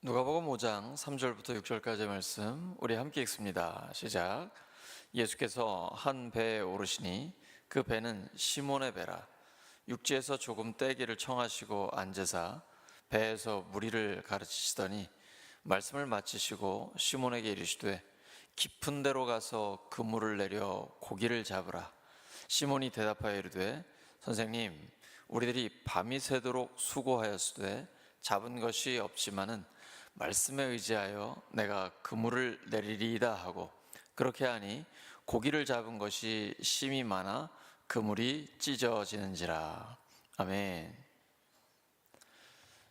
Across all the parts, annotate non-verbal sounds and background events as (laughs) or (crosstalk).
누가복음 5장 3절부터 6절까지의 말씀 우리 함께 읽습니다. 시작. 예수께서 한 배에 오르시니 그 배는 시몬의 배라 육지에서 조금 떼기를 청하시고 앉으사 배에서 무리를 가르치시더니 말씀을 마치시고 시몬에게 이르시되 깊은 데로 가서 그물을 내려 고기를 잡으라 시몬이 대답하여 이르되 선생님 우리들이 밤이 새도록 수고하였으되 잡은 것이 없지만은 말씀에 의지하여 내가 그물을 내리리이다 하고 그렇게 하니 고기를 잡은 것이 심이 많아 그물이 찢어지는지라. 아멘.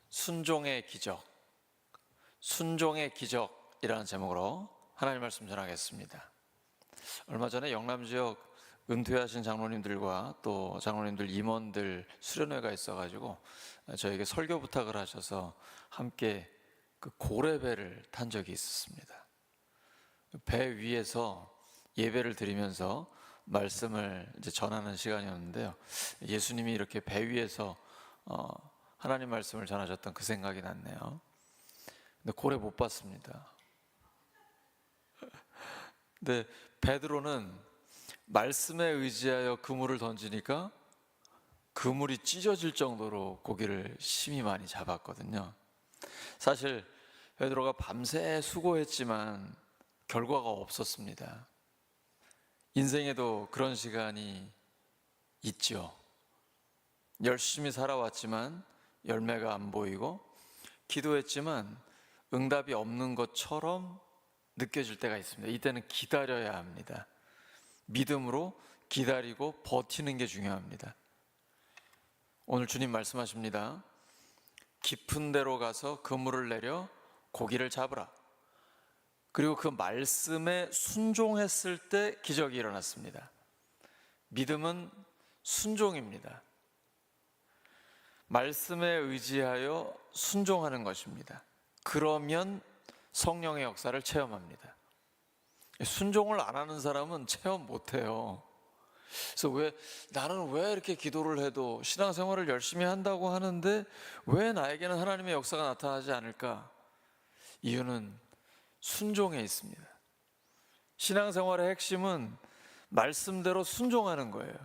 순종의 기적. 순종의 기적이라는 제목으로 하나님 말씀 전하겠습니다. 얼마 전에 영남 지역 은퇴하신 장로님들과 또 장로님들 임원들 수련회가 있어가지고 저에게 설교 부탁을 하셔서 함께 그 고래배를 탄 적이 있었습니다. 배 위에서 예배를 드리면서 말씀을 이제 전하는 시간이었는데요. 예수님이 이렇게 배 위에서 어, 하나님 말씀을 전하셨던 그 생각이 났네요. 근데 고래 못 봤습니다. (laughs) 근데 베드로는 말씀에 의지하여 그물을 던지니까 그물이 찢어질 정도로 고기를 심히 많이 잡았거든요. 사실 베드로가 밤새 수고했지만 결과가 없었습니다. 인생에도 그런 시간이 있죠. 열심히 살아왔지만 열매가 안 보이고 기도했지만 응답이 없는 것처럼 느껴질 때가 있습니다. 이때는 기다려야 합니다. 믿음으로 기다리고 버티는 게 중요합니다. 오늘 주님 말씀하십니다. 깊은 데로 가서 그물을 내려 고기를 잡으라. 그리고 그 말씀에 순종했을 때 기적이 일어났습니다. 믿음은 순종입니다. 말씀에 의지하여 순종하는 것입니다. 그러면 성령의 역사를 체험합니다. 순종을 안 하는 사람은 체험 못 해요. 그래서 왜 나는 왜 이렇게 기도를 해도 신앙생활을 열심히 한다고 하는데 왜 나에게는 하나님의 역사가 나타나지 않을까? 이유는 순종에 있습니다. 신앙생활의 핵심은 말씀대로 순종하는 거예요.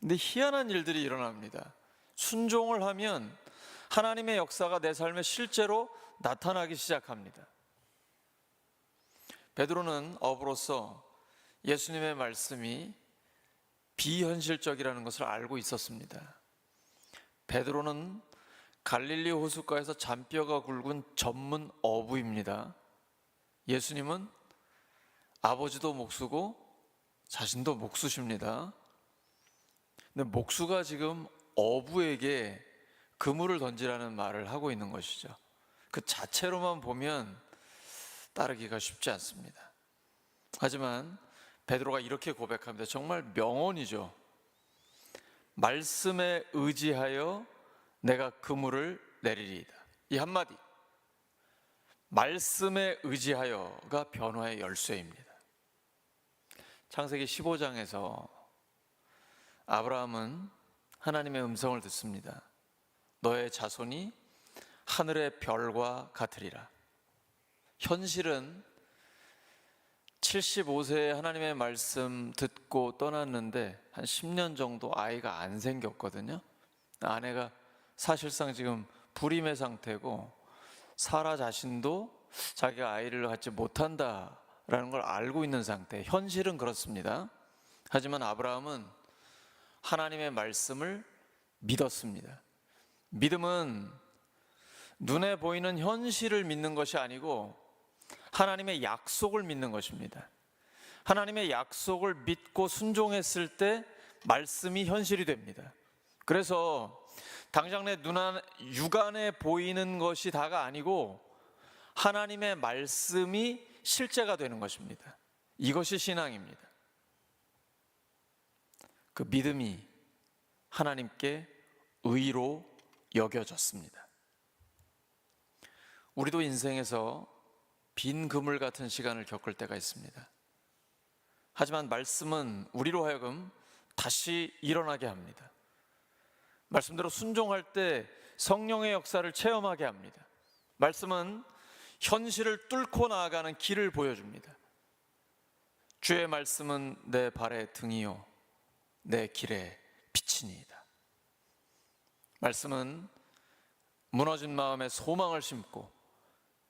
근데 희한한 일들이 일어납니다. 순종을 하면 하나님의 역사가 내 삶에 실제로 나타나기 시작합니다. 베드로는 업으로서 예수님의 말씀이 비현실적이라는 것을 알고 있었습니다. 베드로는 갈릴리 호숫가에서 잔뼈가 굵은 전문 어부입니다. 예수님은 아버지도 목수고 자신도 목수십니다. 근데 목수가 지금 어부에게 그물을 던지라는 말을 하고 있는 것이죠. 그 자체로만 보면 따르기가 쉽지 않습니다. 하지만 베드로가 이렇게 고백합니다. 정말 명언이죠. 말씀에 의지하여 내가 그물을 내리리이다. 이 한마디. 말씀에 의지하여가 변화의 열쇠입니다. 창세기 15장에서 아브라함은 하나님의 음성을 듣습니다. 너의 자손이 하늘의 별과 같으리라. 현실은 75세에 하나님의 말씀 듣고 떠났는데 한 10년 정도 아이가 안 생겼거든요. 아내가 사실상 지금 불임의 상태고 사라 자신도 자기가 아이를 갖지 못한다라는 걸 알고 있는 상태. 현실은 그렇습니다. 하지만 아브라함은 하나님의 말씀을 믿었습니다. 믿음은 눈에 보이는 현실을 믿는 것이 아니고 하나님의 약속을 믿는 것입니다. 하나님의 약속을 믿고 순종했을 때 말씀이 현실이 됩니다. 그래서 당장 내 눈안 육안에 보이는 것이 다가 아니고 하나님의 말씀이 실제가 되는 것입니다. 이것이 신앙입니다. 그 믿음이 하나님께 의로 여겨졌습니다. 우리도 인생에서 빈 그물 같은 시간을 겪을 때가 있습니다. 하지만 말씀은 우리로 하여금 다시 일어나게 합니다. 말씀대로 순종할 때 성령의 역사를 체험하게 합니다. 말씀은 현실을 뚫고 나아가는 길을 보여줍니다. 주의 말씀은 내 발의 등이요 내 길의 빛이니이다. 말씀은 무너진 마음에 소망을 심고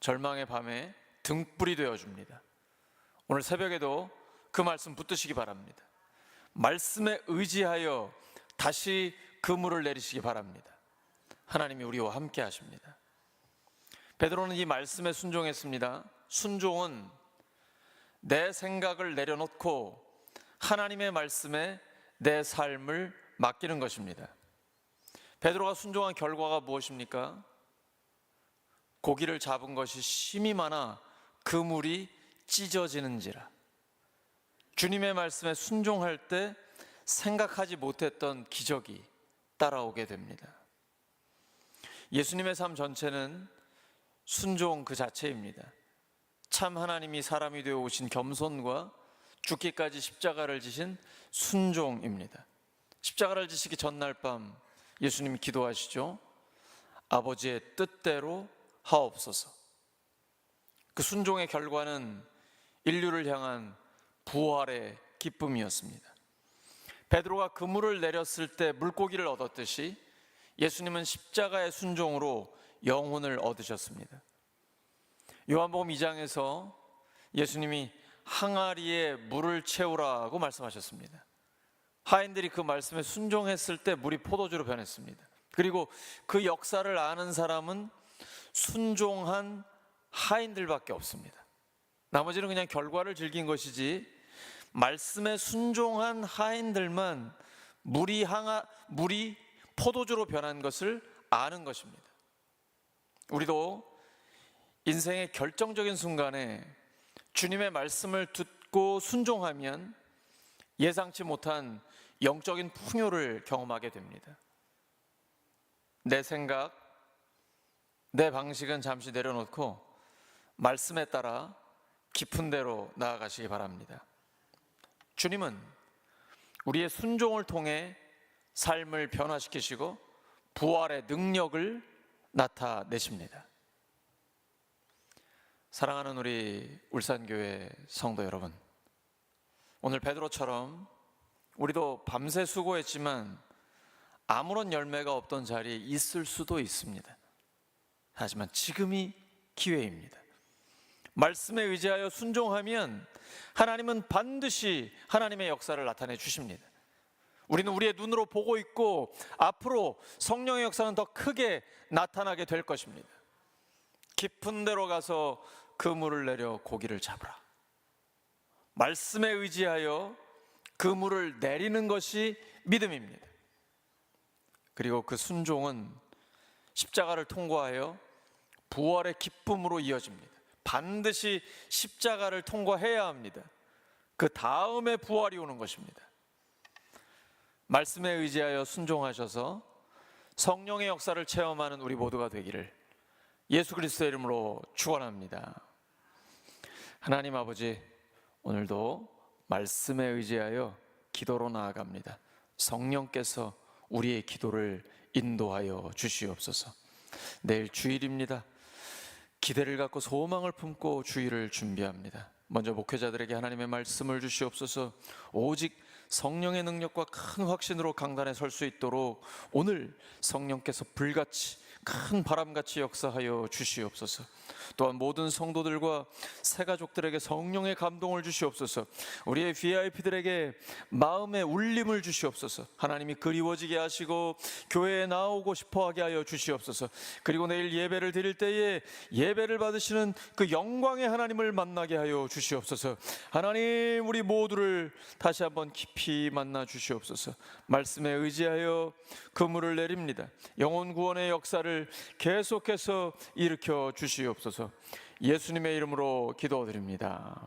절망의 밤에 등불이 되어 줍니다. 오늘 새벽에도 그 말씀 붙드시기 바랍니다. 말씀에 의지하여 다시 그물을 내리시기 바랍니다. 하나님이 우리와 함께 하십니다. 베드로는 이 말씀에 순종했습니다. 순종은 내 생각을 내려놓고 하나님의 말씀에 내 삶을 맡기는 것입니다. 베드로가 순종한 결과가 무엇입니까? 고기를 잡은 것이 심이 많아 그물이 찢어지는지라. 주님의 말씀에 순종할 때 생각하지 못했던 기적이 따라오게 됩니다. 예수님의 삶 전체는 순종 그 자체입니다. 참 하나님이 사람이 되어 오신 겸손과 죽기까지 십자가를 지신 순종입니다. 십자가를 지시기 전날 밤 예수님이 기도하시죠. 아버지의 뜻대로 하옵소서. 그 순종의 결과는 인류를 향한 부활의 기쁨이었습니다. 베드로가 그물을 내렸을 때 물고기를 얻었듯이 예수님은 십자가의 순종으로 영혼을 얻으셨습니다. 요한복음 2장에서 예수님이 항아리에 물을 채우라고 말씀하셨습니다. 하인들이 그 말씀에 순종했을 때 물이 포도주로 변했습니다. 그리고 그 역사를 아는 사람은 순종한 하인들밖에 없습니다. 나머지는 그냥 결과를 즐긴 것이지 말씀에 순종한 하인들만 물이 항아 물이 포도주로 변한 것을 아는 것입니다. 우리도 인생의 결정적인 순간에 주님의 말씀을 듣고 순종하면 예상치 못한 영적인 풍요를 경험하게 됩니다. 내 생각, 내 방식은 잠시 내려놓고 말씀에 따라 깊은 데로 나아가시기 바랍니다. 주님은 우리의 순종을 통해 삶을 변화시키시고 부활의 능력을 나타내십니다. 사랑하는 우리 울산교회 성도 여러분, 오늘 베드로처럼 우리도 밤새 수고했지만 아무런 열매가 없던 자리에 있을 수도 있습니다. 하지만 지금이 기회입니다. 말씀에 의지하여 순종하면 하나님은 반드시 하나님의 역사를 나타내 주십니다. 우리는 우리의 눈으로 보고 있고 앞으로 성령의 역사는 더 크게 나타나게 될 것입니다. 깊은 데로 가서 그물을 내려 고기를 잡으라. 말씀에 의지하여 그물을 내리는 것이 믿음입니다. 그리고 그 순종은 십자가를 통과하여 부활의 기쁨으로 이어집니다. 반드시 십자가를 통과해야 합니다. 그 다음에 부활이 오는 것입니다. 말씀에 의지하여 순종하셔서 성령의 역사를 체험하는 우리 모두가 되기를 예수 그리스도의 이름으로 축원합니다. 하나님 아버지 오늘도 말씀에 의지하여 기도로 나아갑니다. 성령께서 우리의 기도를 인도하여 주시옵소서. 내일 주일입니다. 기대를 갖고 소망을 품고 주일을 준비합니다. 먼저 목회자들에게 하나님의 말씀을 주시옵소서. 오직 성령의 능력과 큰 확신으로 강단에 설 수 있도록 오늘 성령께서 불같이 큰 바람같이 역사하여 주시옵소서. 또한 모든 성도들과 새 가족들에게 성령의 감동을 주시옵소서. 우리의 VIP들에게 마음의 울림을 주시옵소서. 하나님이 그리워지게 하시고 교회에 나오고 싶어하게 하여 주시옵소서. 그리고 내일 예배를 드릴 때에 예배를 받으시는 그 영광의 하나님을 만나게 하여 주시옵소서. 하나님 우리 모두를 다시 한번 깊이 만나 주시옵소서. 말씀에 의지하여 그물을 내립니다. 영혼 구원의 역사를 계속해서 일으켜 주시옵소서. 예수님의 이름으로 기도드립니다.